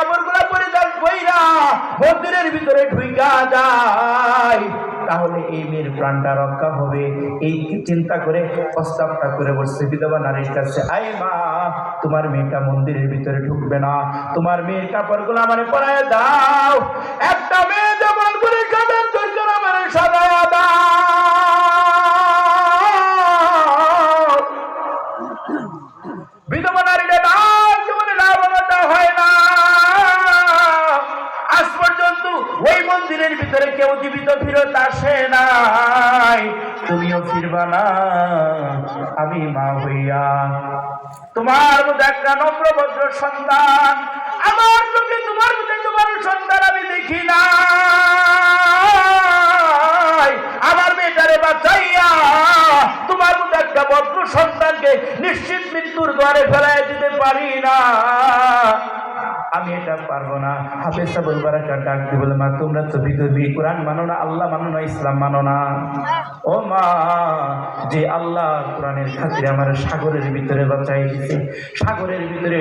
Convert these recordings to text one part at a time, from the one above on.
কাপড়গুলো পরিধান কইরা মন্দিরের ভিতরে ঢুইকা যায়। তাহলে এই মেয়ের প্রাণটা রক্ষা হবে। এই চিন্তা করে প্রস্তাবটা করে বসছে বিধবা নারীর কাছে, আই মা, তোমার মেয়েটা মন্দিরের ভিতরে ঢুকবে না। তোমার মেয়ের কাপড়গুলো মানে পরায় দাও। একটা মেয়ে সন্তান, আমার চোখে তোমার মধ্যে তোমার সন্তান আমি দেখি না আমার মেয়েটারে বাঁচাইয়া তোমার মধ্যে একটা ভদ্র সন্তানকে নিশ্চিত মৃত্যুর দ্বারে ফেলাই দিতে পারি না। আমি এটা পারব না। হাফেজ সাবুল বারাকার ডাক দিয়ে বলে মা, তোমরা তো বিধর্মী। কোরআন মানো না, আল্লাহ মানো না, ইসলাম মানো না। ও মা যে আল্লাহ কোরআনের খাতিরে আমার সাগরের ভিতরে বাঁচাই দিছে সাগরের ভিতরে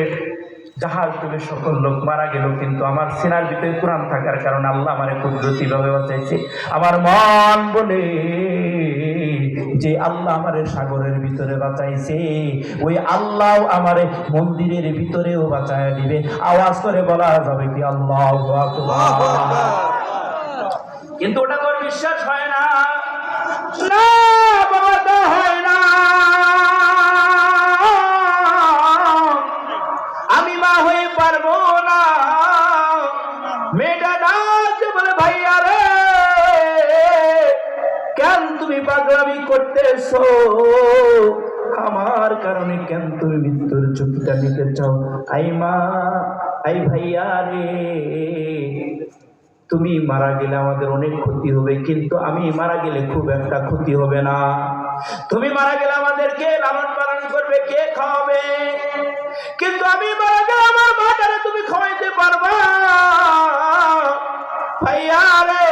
জাহাজ ডুবে সকল লোক মারা গেল কিন্তু আমার সিনার ভিতরে কোরআন থাকার কারণে আল্লাহ আমার কুদরতি ভাবে বাঁচাইছে। আমার মন বলে যে আল্লাহ আমারে সাগরের ভিতরে বাঁচাইছে ওই আল্লাহ আমারে মন্দিরের ভিতরেও বাঁচায় দিবে। আওয়াজ করে বলা যাবে কি আল্লাহ কিন্তু ওটা তোর বিশ্বাস হয় না। আমি মা হয়ে পারব না। মেয়েটা ভাইয়া রে, কেন তুমি পাগলামি করতেছো? আমার কারণে কেন তুমি মৃত্যুর ঝুঁকিটা নিতে চাও? আই মা, আই ভাইয়া রে তুমি মারা গেলে আমাদের অনেক ক্ষতি হবে, কিন্তু আমি মারা গেলে খুব একটা ক্ষতি হবে না। তুমি মারা গেলে আমাদেরকে লালন পালন করবে, কে খাওয়াবে? কিন্তু আমি মারা গেলে আমার মাটারে তুমি খাওয়াইতে পারবা। ভাইয়া রে,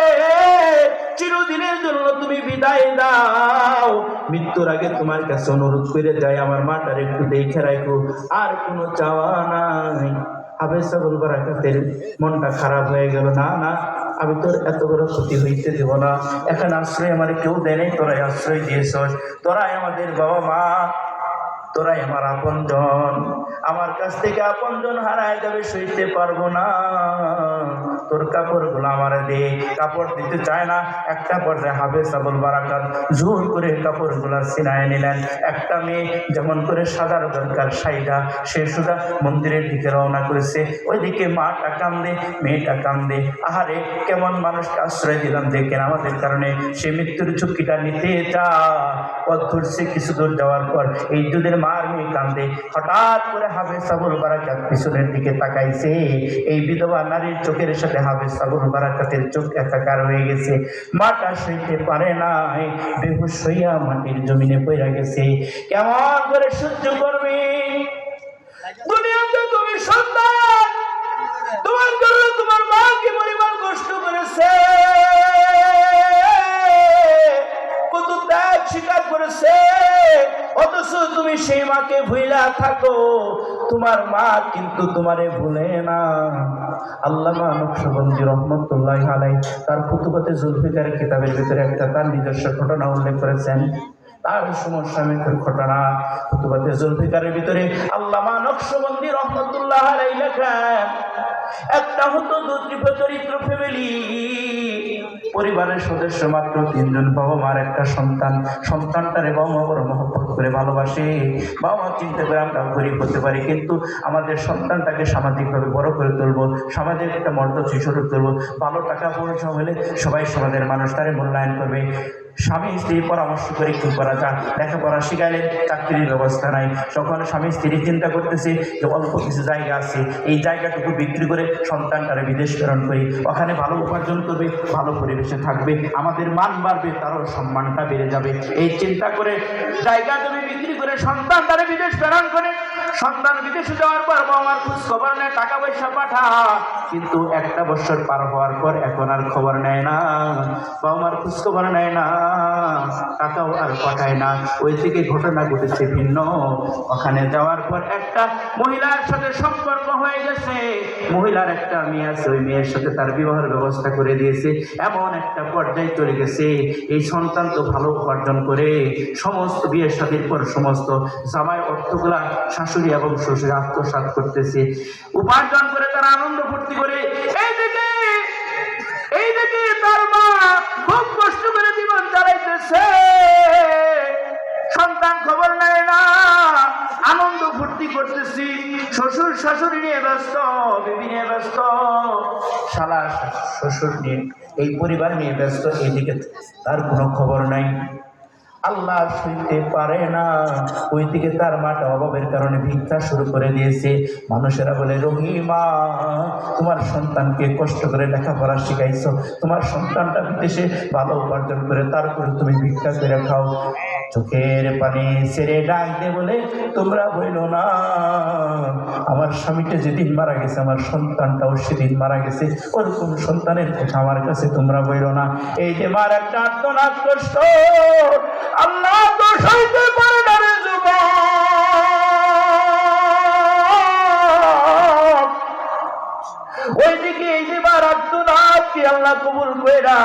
চিরদিনের জন্য তুমি বিদায় দাও। মৃত্যুর আগে তোমার কাছে অনুরোধ করে যাই, আমার মাটার একটু দেখে রাখো, আর কোনো চাওয়া নাই। আবেসা বলবার একাতের মনটা খারাপ হয়ে গেল। না না, আমি তোর এত বড় ক্ষতি হইতে দেব না। এখন আশ্রয় আমার কেউ দেয় নাই, তোরাই আশ্রয় দিয়েছ তোরাই আমাদের বাবা মা তোরাই আমার আপনজন। আমার কাছ থেকে আপনজন হারায় যাবে, সইতে পারব না। তোর কাপড়গুলো আমার দে। কাপড় দিতে চায় না। একটা পর্যায়ে হাবে সাবল বারাকাত জোর করে কাপড়গুলো সিনায় নিলেন। একটা মেয়ে যেমন করে সাদার দরকার সাইদা সে সুদা মন্দিরের দিকে রওনা করেছে। ওইদিকে মাটা কান্দে, মেয়েটা কান্দে। আহারে, কেমন মানুষকে আশ্রয় দিলাম দেখেন আমাদের কারণে। সে মৃত্যুর ঝুঁকিটা নিতে চা পথ ধরছে, কিছু দূর যাওয়ার পর। এই দুধের কান্দে। হঠাৎ করে সাবুল বারাকাত পিছনের দিকে তাকাইছে। এই বিধবা নারীর চোখের সাথে হাফেজ সাবুল বারাকাতের চোখ একাকার হয়ে গেছে। মাটা সইতে পারে নাই। বেহুশ হইয়া মাটির জমিনে পড়ে গেছে। কেমন করে সহ্য করবে মাকে ভুইলা থাকো, তোমার মা কিন্তু তোমারে ভুলে না। নকশবন্দি রহমতুল্লাহ আলাই তার ফুতুপতে জুলফিকারের কিতাবের ভিতরে একটা তার নিজস্ব ঘটনা উল্লেখ করেছেন। তার সমস্যা ঘটনা জুলফিকারের ভিতরে আল্লামা নকশবন্দি রহমতুল্লাহ আলাই লেখেন একটা হতো দুর্দীপ চরিত্র ফ্যামিলি পরিবারের সদস্য মাত্র তিনজন, বাবা মার একটা সন্তান। সন্তানটারে বাবা মা বড় মহব্বত করে ভালোবাসে। বাবা মা চিন্তা করে, আমরা গরিব হতে পারি, কিন্তু আমাদের সন্তানটাকে সামাজিকভাবে বড় করে তুলবো, সামাজিক একটা মর্যাদা শিশুর তুলবো। ভালো টাকা পয়সা হলে সবাই সমাজের মানুষ, তারে মূল্যায়ন করবে। স্বামী স্ত্রী পরামর্শ করে কি করা যায় লেখাপড়া শিখাইলে চাকরির ব্যবস্থা নাই। তখন স্বামী স্ত্রী চিন্তা করতেছে যে অল্প কিছু জায়গা আছে। এই জায়গাটুকু বিক্রি করে সন্তানটারে বিদেশ প্রেরণ করি। ওখানে ভালো উপার্জন করবে, ভালো পরিবেশে থাকবে। আমাদের মান বাড়বে, তারও সম্মানটা বেড়ে যাবে। এই চিন্তা করে জায়গা জমি বিক্রি করে সন্তানটারে বিদেশ প্রেরণ করে সন্তান বিদেশে যাওয়ার পর বাবা মার খোঁজ খবর নেয়, টাকা পয়সা পাঠা কিন্তু একটা বছর পার হওয়ার পর এখন আর খবর নেয় না। বাবা মার খোঁজ খবর নেয় না, টাকাও আর পাঠায় না। ওই থেকে ঘটনা ঘটেছে ভিন্ন। ওখানে যাওয়ার পর একটা মহিলার সাথে সম্পর্ক হয়ে গেছে। মহিলার একটা মেয়ে আছে, ওই মেয়ের সাথে তার বিবাহের ব্যবস্থা করে দিয়েছে। এমন একটা পর্যায়ে চলে গেছে। এই সন্তান তো ভালো উপার্জন করে, সমস্ত বিয়ের সাথীর পর সমস্ত জামাই অর্থগুলা শাশুড়ি এবং শ্বশুর আত্মসাৎ করতেছে। উপার্জন করে তারা আনন্দ ফুর্তি করে। এইদিকে এইদিকে তার মা খুব কষ্ট করে জীবন চালাইতেছে। সন্তান খবর নেয় না, আনন্দ ফুর্তি করতেছি। শ্বশুর শাশুড়ি নিয়ে ব্যস্ত, বিবি নিয়ে ব্যস্ত, শালা শ্বশুর নিয়ে, এই পরিবার নিয়ে ব্যস্ত এইদিকে তার কোনো খবর নাই। আল্লাহ শুইতে পারে না। ওই দিকে তার মাটা অভাবের কারণে ভিক্ষা শুরু করে দিয়েছে। মানুষেরা বলে, রহিমা, তোমার সন্তানকে কষ্ট করে লেখাপড়া শিখাইছো। তোমার সন্তানটা বিদেশে ভালো উপার্জন করে তারপরে তুমি ভিক্ষা করে খাও। চোখের পানি ছেড়ে ডাক দে বলে, তোমরা বইল না। আমার স্বামীটা যেদিন মারা গেছে, আমার সন্তানটাও সেদিন মারা গেছে। ওরকম সন্তানের কথা আমার কাছে তোমরা বইল না। এই যে মার একটা আত্মনাথ কষ্ট আল্লাহ তো সইতে পারে না রে ওইদিকে এই যে মার বার আত্মনাথকে আল্লাহ কবুল কইরা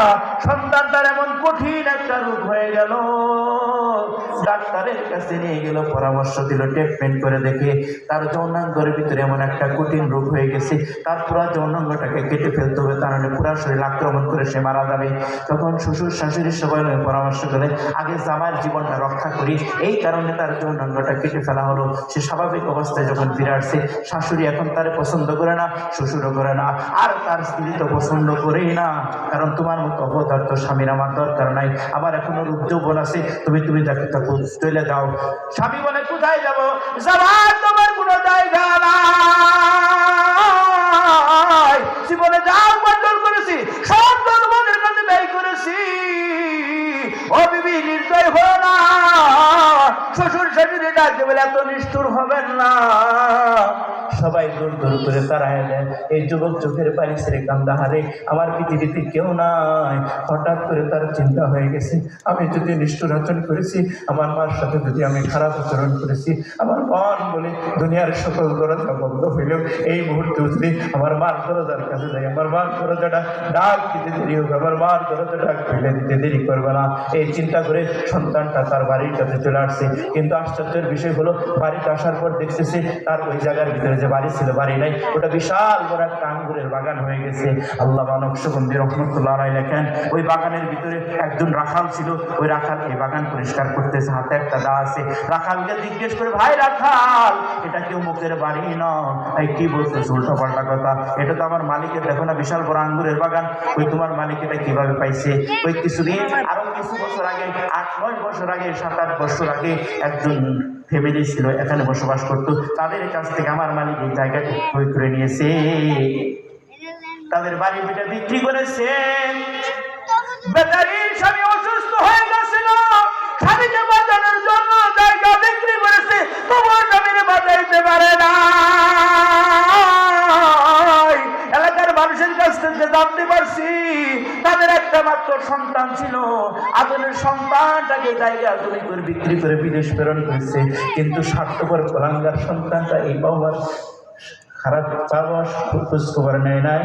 সন্তানটার এমন কঠিন একটা রোগ হয়ে গেল। ডাক্তারের কাছে নিয়ে গেল, পরামর্শ দিল ট্রিটমেন্ট করে দেখে তার যৌনাঙ্গের ভিতরে এমন একটা কঠিন রোগ হয়ে গেছে। তার পুরা যৌনাঙ্গটাকে কেটে ফেলতে হবে, তার মানে পুরা শরীর আক্রমণ করে সে মারা যাবে। তখন শ্বশুর শাশুড়ির সবাই মিলে পরামর্শ করে আগে জামার জীবনটা রক্ষা করি এই কারণে তার যৌনাঙ্গটা কেটে ফেলা হলো। সে স্বাভাবিক অবস্থায় যখন ফিরে আসছে, শাশুড়ি এখন তার পছন্দ করে না, শ্বশুরও করে না। আর তার স্ত্রী তো পছন্দ করেই না, কারণ তোমার মতো অবদার্থ স্বামীর আমার দরকার নাই। আমার এখনও রূপ যৌবন আছে, তুমি তুমি যাকে থাকো চলে দাও। স্বামী বলে, কোথায় যাব? যাবার তোমার কোনো জায়গা নাই। জীবনে যাও উপার্জন করেছি, সব তোমাদের কাছে ব্যয় করেছি। ও বিবি নির্দয় হো না। শ্বশুর শাশুড়ি ডাকতে বলে, এত নিষ্ঠুর হবেন না। সবাই দূর দূর করে তাড়ায় দেয়। এই যুবক চোখের পানি ছেড়ে কান্দা হারে আমার পৃথিবীতে কেউ নাই। হঠাৎ করে তার চিন্তা হয়ে গেছে, আমি যদি নিষ্ঠুর আচরণ করেছি, আমার মার সাথে যদি আমি খারাপ আচরণ করেছি, আমার মন বলে দুনিয়ার সকল দরজা বন্ধ হইলেও এই মুহূর্তে যদি আমার মার দরজার কাছে যাই, আমার মার দরজাটা ডাক দিতে দেরি হবে, আমার মার দরজা ডাক খুলে দিতে দেরি করবে না। এই চিন্তা করে সন্তানটা তার বাড়ির কাছে চলে আসছে। কিন্তু আশ্চর্যের বিষয় হলো, বাড়িতে আসার পর দেখতেছে তার ওই জায়গার ভিতরে যে বাড়ি ছিল, বাড়ি নাই। ওটা বিশাল বড় একটা আঙ্গুরের বাগান হয়ে গেছে। আল্লাহ সুগন্ধি, রহমতুল্লাহ আলাই লেখেন। ওই বাগানের ভিতরে একজন রাখাল ছিল। ওই রাখাল এই বাগান পরিষ্কার করতেছে, হাতে একটা দা আছে। রাখালকে জিজ্ঞেস করে, ভাই রাখাল, এটা কেউ মুখের বাড়ি না? এই কি বলতেছে উল্টা পাল্টা কথা। এটা তো আমার মালিকের, দেখো না, বিশাল বড় আঙ্গুরের বাগান। ওই তোমার মালিক এটা কীভাবে পাইছে? ওই কিছুদিন, আরও কিছু বছর আগে আট, নয় বছর আগে, সাত, আট বছর আগে একজন ফ্যামিলি ছিল, এখানে বসবাস করতো। তাদের কাছ থেকে আমার মালিক এই জায়গাটা ক্রয় করে নিয়েছে। তাদের বাড়ি পিঠা বিক্রি করেছে। বেচারির স্বামী অসুস্থ হয়ে গেছিল। স্বামীকে বাঁচানোর জন্য জায়গা বিক্রি করেছে। তোমার স্বামীর বাঁচাইতে পারে না। মানুষের কাছ থেকে জানতে পারছি, তাদের একটা মাত্র সন্তান ছিল। আদরের সন্তানটাকে জায়গা জমি করে বিক্রি করে বিদেশ প্রেরণ করেছে। কিন্তু স্বার্থপর কলাঙ্গার সন্তানটা এই বাবার খারাপ বাবা খোঁজ খবর নেয় নাই,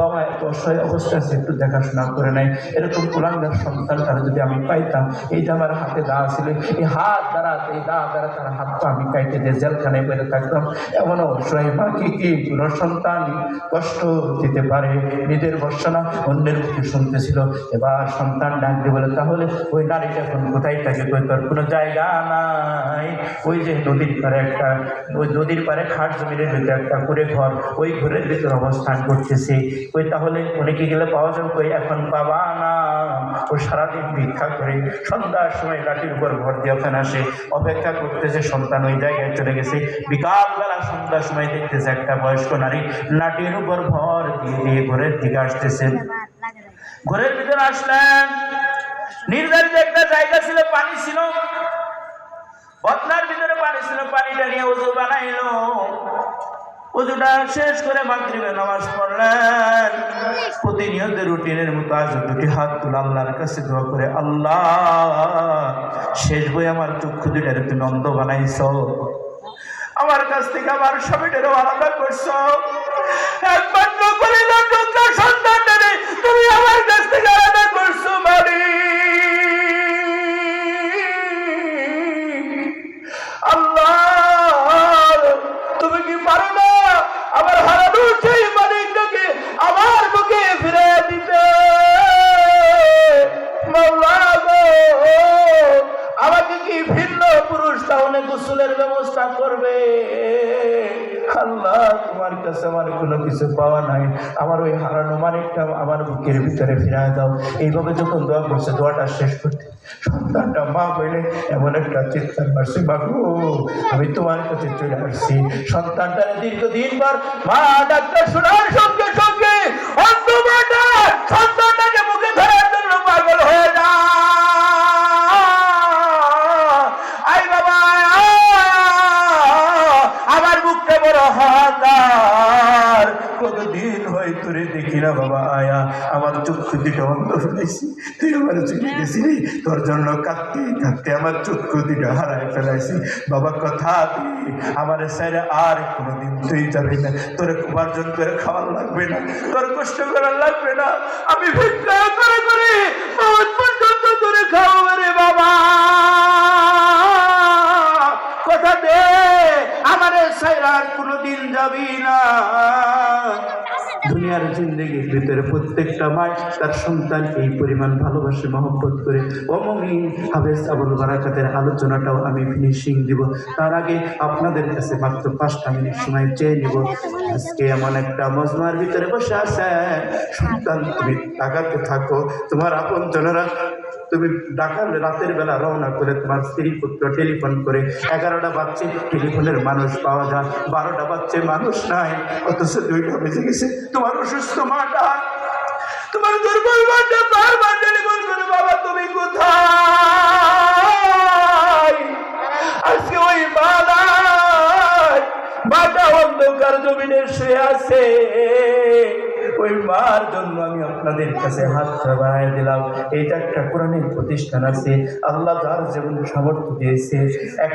বাবা এত অসহায় অবস্থা আছে, একটু দেখাশোনা করে নাই এরকম কুলাঙ্গার সন্তান তারা যদি আমি পাইতাম এইটা আমার হাতে দা ছিল, এই হাত দ্বারা এই দা দ্বারা তার হাত পা আমি কাইটে দিয়ে জেলখানায় বেড়ে থাকতাম। এমন অবশ্যই বাকি কি কোনো সন্তান কষ্ট দিতে পারে? নিজের বর্ষনা অন্যের মুখে শুনতেছিল। এবার সন্তান ডাক দিয়ে বলে, তাহলে ওই নারীটা এখন কোথায় থাকে? কই তোর কোনো জায়গা নাই? ওই যে নদীর পারে একটা, ওই নদীর পারে খাট জমিনের ভিতরে একটা করে ঘর ওই ঘরের ভিতরে অবস্থান করতেছে। ওই তাহলে অনেকে গেলে পাওয়া যাবে, কই এখন বাবা না। ও সারাদিন ভিক্ষা করে সন্ধ্যার সময় লাঠির উপর ভর দিয়ে ওখানে আসে, অপেক্ষা করতেছে, সন্তান ওই জায়গায় চলে গেছে। বিকালবেলা সন্ধ্যার সময় দেখতেছে একটা বয়স্ক নারী লাঠির উপর ভর দিয়ে দিয়ে ঘরের দিকে আসতেছে। ঘরের ভিতরে আসলেন। নির্ধারিত একটা জায়গা ছিল, পানি ছিল। বদনার ভিতরে পানি ছিল, পানিটা নিয়ে উজু বানাইলো। উজুটা শেষ করে মাগরিবে নামাজ পড়লেন। প্রতিনিয়ত রুটিনের মতো আজ দুটি হাত তুলে আল্লাহর কাছে দোয়া করে, আল্লাহ, শেষ বই আমার চক্ষু দুটারে তুমি অন্ধ বানাইছ। আমার কাছ থেকে আমার স্বামীটারও আলাদা করছ। একমাত্র করে সন্তানটারে তুমি আমার কাছ থেকে আলাদা তোমার কাছে আমার কোনো কিছু পাওয়া নাই। আমার ওই হারানো মানিকটা আমার বুকের ভিতরে ফিরায় দাও। এইভাবে যখন দোয়া করছে, দোয়াটা শেষ করতে সন্তানটা মা বলে, এমন একটা চিৎকার মারছে বাবু আমি তোমার কাছে চলে আসছি। সন্তানটা দীর্ঘদিন পর মা ডাক্তার শোনার সঙ্গে দুটো অন্ধ ফেলেছি তুই আমার চুকে গেছিলি তোর জন্য কাঁদতে কাঁদতে আমার চক্ষু দুটো হারায় ফেলাইছি। বাবা কথা আমার স্যারে আর কোনোদিন তুই যাবি না। তোর উপার্জন করে খাওয়ার লাগবে না তোর কষ্ট করার লাগবে না। আমি ভিক্ষা করে করে পর্যন্ত তোরে খাওয়াবো রে বাবা। কথা দে আমার সাইরার কোনোদিন যাবি না। দুনিয়ার জিন্দগির ভিতরে প্রত্যেকটা মা তার সন্তান এই পরিমাণ ভালোবাসে, মহব্বত করে। অমমিন হাবেজ আবুল বারাকাতের আলোচনাটাও আমি ফিনিশিং দিব। তার আগে আপনাদের কাছে মাত্র পাঁচটা মিনিট সময় চেয়ে নিব। আজকে এমন একটা মজমার ভিতরে বসে আছে। সন্তান, তুমি তাকাতে থাকো। তোমার আপন জনেরা তুমি ডাকার রাতের বেলা রওনা করে তোমার স্ত্রী পুত্র টেলিফোন করে এগারোটা বাচ্চে টেলিফোনের মানুষ পাওয়া যায়। বারোটা বাচ্চে মানুষ নাই, অথচ দুইটা বেজে গেছে। তোমার অসুস্থ মাটা, তোমার দুর্বল মাটা বারবার টেলিফোন করে, বাবা, তুমি কোথায়? আজকে ওই মালাই মাটা অন্ধকার জমিনে শুয়ে আছে। ওই মার জন্য আমি আপনাদের কাছে হাত বাড়াই দিলাম। এইটা একটা কোরআনের প্রতিষ্ঠান আছে। আল্লাহ যার যেমন সামর্থ্য দিয়েছে, একটা